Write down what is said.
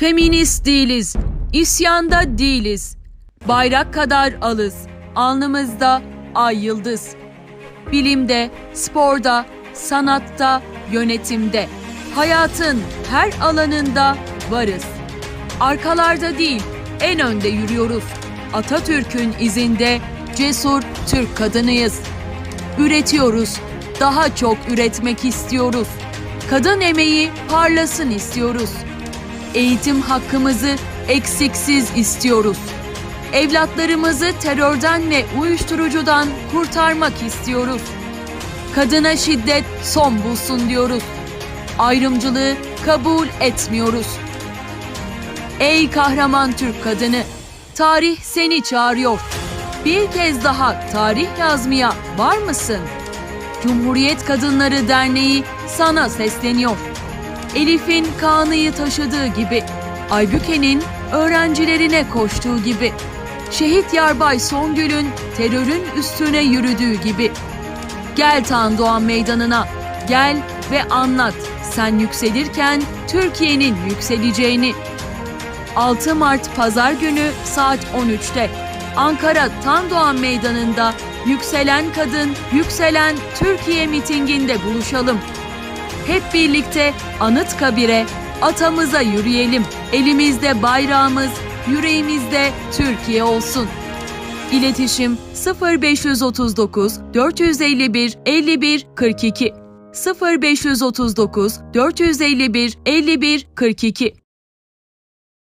Feminist değiliz, isyanda değiliz. Bayrak kadar alız, alnımızda ay yıldız. Bilimde, sporda, sanatta, yönetimde, hayatın her alanında varız. Arkalarda değil, en önde yürüyoruz. Atatürk'ün izinde cesur Türk kadınıyız. Üretiyoruz, daha çok üretmek istiyoruz. Kadın emeği parlasın istiyoruz. Eğitim hakkımızı eksiksiz istiyoruz. Evlatlarımızı terörden ve uyuşturucudan kurtarmak istiyoruz. Kadına şiddet son bulsun diyoruz. Ayrımcılığı kabul etmiyoruz. Ey kahraman Türk kadını, tarih seni çağırıyor. Bir kez daha tarih yazmaya var mısın? Cumhuriyet Kadınları Derneği sana sesleniyor. Elif'in Kaan'ı taşıdığı gibi, Aybüke'nin öğrencilerine koştuğu gibi, Şehit Yarbay Songül'ün terörün üstüne yürüdüğü gibi. Gel Tan Doğan Meydanı'na, gel ve anlat sen yükselirken Türkiye'nin yükseleceğini. 6 Mart Pazar günü saat 13'te Ankara Tan Doğan Meydanı'nda Yükselen Kadın, Yükselen Türkiye mitinginde buluşalım. Hep birlikte Anıtkabir'e, atamıza yürüyelim. Elimizde bayrağımız, yüreğimizde Türkiye olsun. İletişim 0539 451 51 42 0539 451 51 42